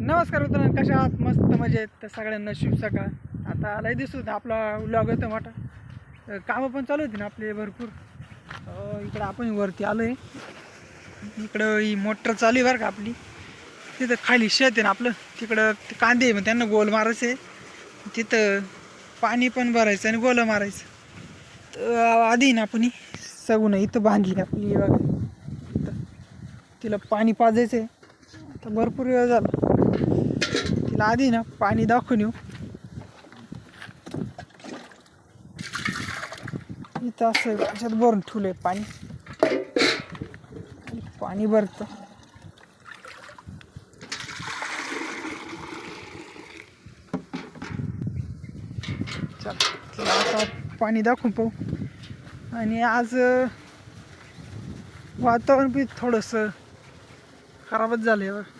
नमस्कार मित्रांनो कशा आहात? मस्त मजेत. तर सगळ्यांना शिव सकाळ. आता आलाय दिसतो आपला व्लॉग होता मोठा. तर कामं पण चालू होती ना आपले भरपूर. इकडं आपण वरती आलो आहे इकडं ही मोटर चालू आहे बरं का आपली. तिथं खाली शेत आहे ना आपलं. तिकडं ते कांदे आहे मग त्यांना गोल मारायचं. आहे तिथं पाणी पण भरायचं आणि गोलं मारायचं. तर आधी ना आपण सगून इथं बांधली आपली बघा. तिला पाणी पाजायचं आहे तर भरपूर वेळ झाला. म्हटलं आधी ना पाणी दाखवून येऊ. इथं असं याच्यात भरून ठेवलंय पाणी. पाणी भरतं. चल आता पाणी दाखवून पाहू. आणि आज वातावरण बी थोडंसं खराबच झालं आहे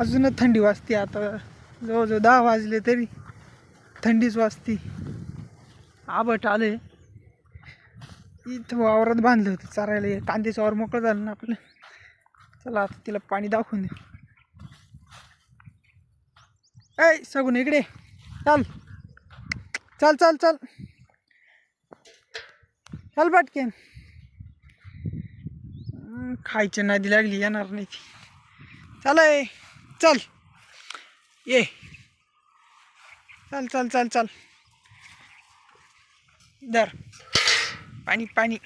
अजूनच थंडी वाजते आता. जवळजवळ दहा वाजले तरी थंडीच वाजते. आबट आले. इथं वावरात बांधलं होतं चारायला. कांद्याचं वावर मोकळं झालं ना आपलं. चला आता तिला पाणी दाखवून देऊ. ऐ सगून इकडे चाल. चल चल चल. चल पटकेन. हम्म, खायची नादी लागली येणार नाही ती. चालय ए, चल. ये. चल चल चल चल. दर पाणी पाणी.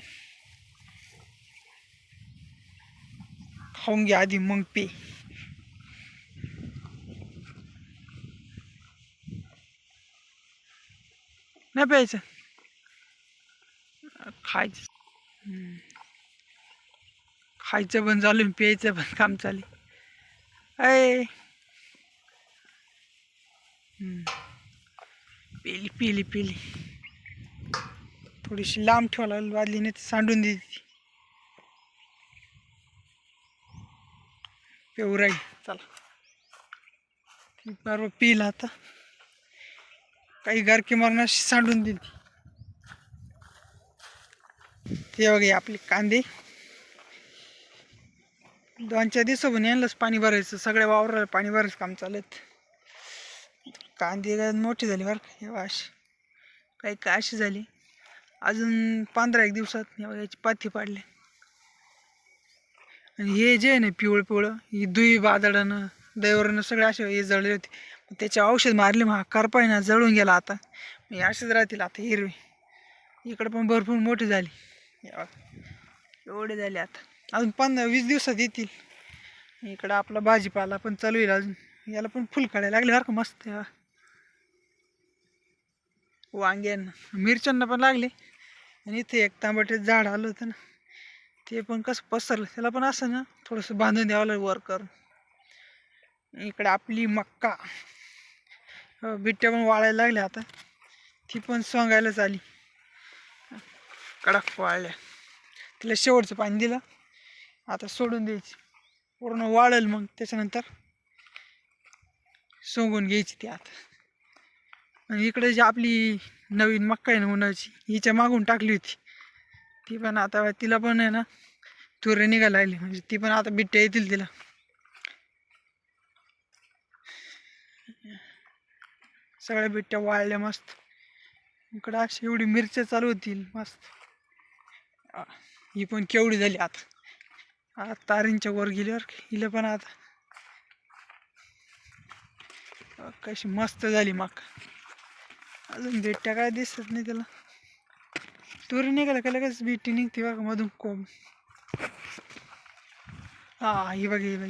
खाऊन घ्या आधी मग पे. नाही प्यायचं. खायचं. खायचं पण चालू प्यायचं पण काम चालू. अय. पेली पेली पेली. थोडीशी लांब ठेवायला वाजली नाही तर सांडून देते पेवराई चला. बरोबर पिल आता. काही गारकी मारून सांडून दिली ते. बघा आपले कांदे. दोन चार दिवसापून यांनाच पाणी भरायचं. सगळ्या वावराला पाणी भरायचं काम चालत कांदे काय मोठी झाली बरं का हे अशी काही काय अशी झाली. अजून पंधरा एक दिवसात याची पाती पाडली. आणि हे जे आहे ना पिवळं पिवळं ही दुई बादळानं दैवरानं सगळे असे हे जळले होते. त्याचे औषध मारले मग करपाय ना जळून गेला आता. मग असेच राहतील आता हिरवी. इकडं पण भरपूर मोठी झाली. एवढे झाले आता. अजून पंधरा वीस दिवसात येतील. इकडं आपला भाजीपाला पण चालू येईल अजून. याला पण फुल काढायला लागले सारखं मस्त वांग्यांना. मिरच्यांना पण लागले. आणि इथे एक तांबटे झाड आलं होतं ना. ते पण कसं पसरलं. त्याला पण असं ना थोडंसं बांधून द्यावं लागलं वर करून. इकडे आपली मक्का. हो, बिट्ट्या पण वाळायला लागल्या आता. ती पण सोंगायलाच आली कडक वाळल्या. तिला शेवटचं पाणी दिलं. आता सोडून द्यायची. पूर्ण वाळल मग त्याच्यानंतर सोंगून घ्यायची ती आता. आणि इकडे जी आपली नवीन मक्का आहे ना उन्हाची हिच्या मागून टाकली होती. ती पण आता तिला पण आहे ना तुरे निघायला लागली. म्हणजे ती पण आता बिट्ट्या येतील तिला. सगळ्या बिट्ट्या वाळल्या मस्त. इकडं अशी एवढी मिरच्या चालू होतील मस्त. ही पण केवढी झाली आता. आता तारींच्या वर गेल्यावर हिला पण आता. कशी मस्त झाली मग. अजून बिट्ट्या काय दिसत नाही त्याला. तुरी निघाला का लगेच बिट्टी निघते बघा मधून कोंब हा ही बघ ही बघ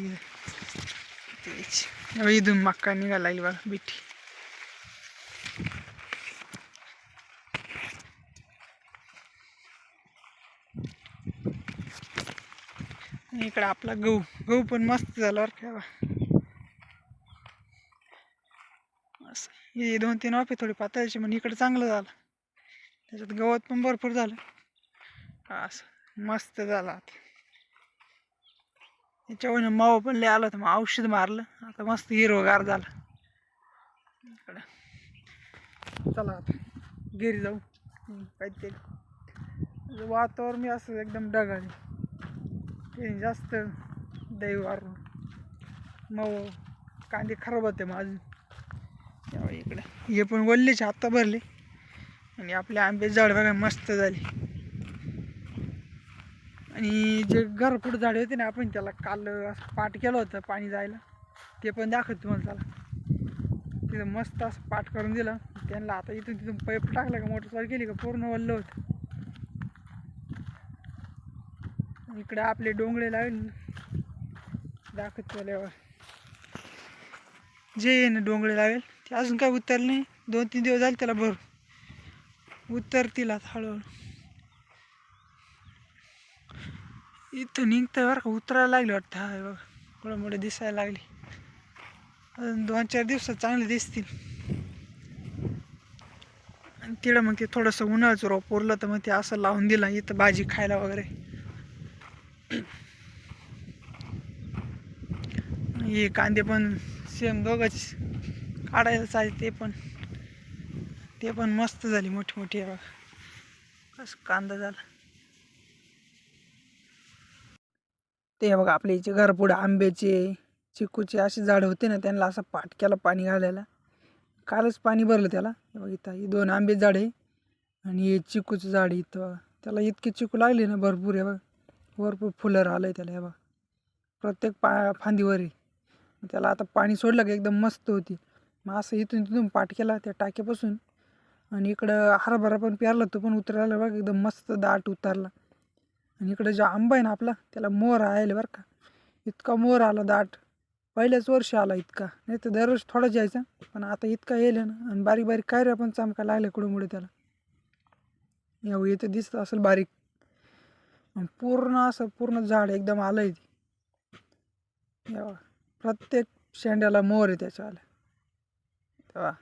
तेच. इथून मक्का निघाला लागली बघा बिट्टी इकडं आपला गहू गहू पण मस्त झाला ठेवा असं. हे दोन तीन वाफे थोडी पातळायचे म्हणजे इकडं चांगलं झालं. त्याच्यात गवत पण भरपूर झालं. असं. मस्त झालं आता. याच्यावर मावा पण लय आलं होता मग औषध मारलं. आता मस्त हिरवगार झालं. इकडं. चला आता. घरी जाऊ. काहीतरी. वातावरण मी असं एकदम ढगाळी ते जास्त दैवार मग कांदे खराब होते अजून. तेव्हा इकडे. हे पण वल्लेचे आत्ता भरले. आणि आपले आंबे झाड बघा मस्त झाले. आणि जे घर पुढे झाडे होते ना आपण त्याला काल असं पाट केलं होतं पाणी जायला. ते पण दाखवत तुम्हाला त्याला तिथं मस्त असं पाठ करून दिलं. त्यांना आता इथून तिथून पाईप टाकला का मोटर चालू केली का पूर्ण वल्ल होतं. इकडे आपले डोंगळे लागेल दाखवत त्याला जे आहे ना डोंगळे लागेल ते अजून काय उत्तर नाही. दोन तीन दिवस झाले त्याला भर उतरतील आता हळूहळू. इथं निघतंय बरं का उतरायला लागले वाटतं. हा बघा थोडं मोठे दिसायला लागले. अजून दोन चार दिवसात चांगले दिसतील. आणि तिला मग ते थोडंसं उन्हाळ्याचं रोप उरलं तर मग ते असं लावून दिलं इथं भाजी खायला वगैरे. हे कांदे पण सेम दोघंच. काढायला आहे ते पण. ते पण मस्त झाली मोठी मोठी बघा. कसं कांदा झाला. ते बघा आपल्या इथे घरपुढं आंब्याचे चिकूचे असे झाड होते ना त्यांना असं पाटक्याला केला पाणी घालायला. कालच पाणी भरलं त्याला. हे इथं हे दोन आंबे झाड. आहे आणि हे चिकूचं झाड आहे इथं. बघा त्याला इतके चिकू लागले ना भरपूर. आहे बघा. भरपूर फुलं आलं आहे त्याला हे बा प्रत्येक पा फांदीवर. आहे त्याला आता पाणी सोडलं की एकदम मस्त होती. मग असं इथून तिथून पाठ केला त्या टाक्यापासून. आणि इकडं हरभरा पण पेरला तो पण उतरायला बघ एकदम मस्त दाट उतरला. आणि इकडं जो आंबा आहे ना आपला त्याला मोर आयला बरं का. इतका मोर आला दाट. पहिल्याच वर्षी आला इतका. नाही तर दरवर्षी थोडाच यायचा पण आता इतका येईल ना. आणि बारीक बारीक काय रे पण चमका लागल्या कुडमुळे त्याला. एवढं इथं दिसतं असेल बारीक. आणि पूर्ण असं पूर्ण झाड एकदम आलं आहे ते प्रत्येक शेंड्याला मोर आहे त्याच्यावाला तेव्हा